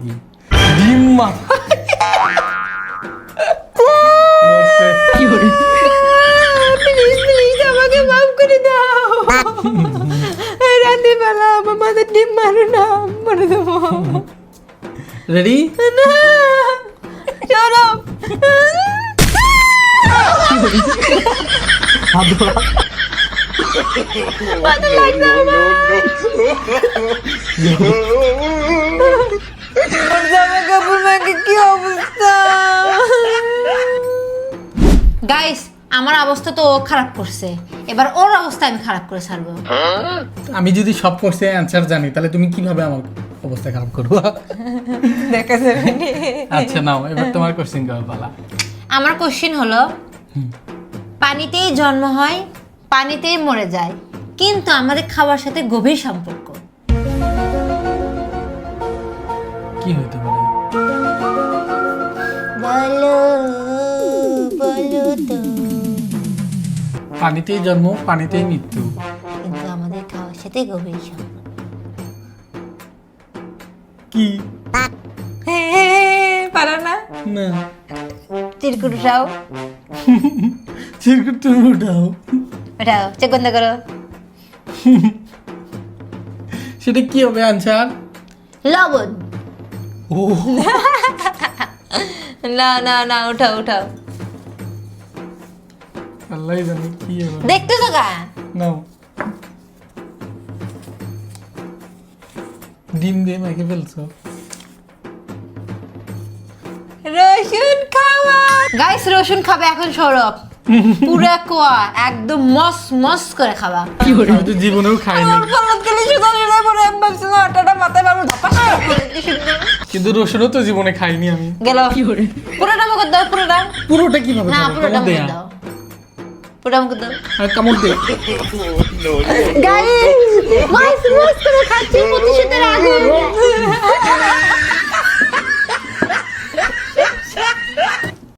কি ডিম মাথা। প্লিজ প্লিজ আমাকে মাফ করে দাও। রাত্রিবেলা আমার মাথায় ডিম মারো না মরে দেবো রেডি না। সরব আমার। কি অবস্থা? গাইস আমার অবস্থা তো ও খারাপ করছে। এবার ওর অবস্থা আমি খারাপ করে ছাড়বো। আমি যদি সব কোর্সে অ্যান্সার জানি। তাহলে তুমি কীভাবে আমার অবস্থা খারাপ করব? দেখা যাবে। আচ্ছা নাও এবার তোমার কোশ্চেন করো পালা আমার কোশ্চেন হলো পানিতেই জন্ম হয় পানিতেই মরে যায় কিন্তু আমাদের খাওয়ার সাথে গভীর সম্পর্ক। কি হইতে পারে? পানিতেই জন্ম পানিতেই মৃত্যু। কিন্তু আমাদের খাওয়ার সাথে গভীর সম্পর্ক। কি? পারো না? না। চিরকুট উঠাও চিরকুট তুমি উঠাও উঠাও চেক বন্ধ করো। সেটা কি হবে অ্যান্সার লবণ। ও। না না না উঠাও উঠাও। আল্লাহ জানে কি হবে দেখতে তো গা। নাও। ডিম দিয়ে মেখে ফেলছো? রসুন খাওয়া। গাইস রসুন খাবে এখন সৌরভ। পুরা কোয়া একদম মস মস করে খাবা আমি তো জীবনেও খাইনি। আমার পাল্লাত গেলে শুধু শুধু পরে আমি ভাবছিলাম আটাটা মাথায় মারবো ধপাস করে কি সুন্দর। কিন্তু রসুনও তো জীবনে খাইনি আমি। গেল। পুরোটা মুখ দাও পুরোটা। পুরোটা কীভাবে না পুরোটা মুখ দাও। ওটা আমাকে দাও। আর কামড় দে। গাইস গাইস মস্ত খাচ্ছি প্রতিশোধের আগুন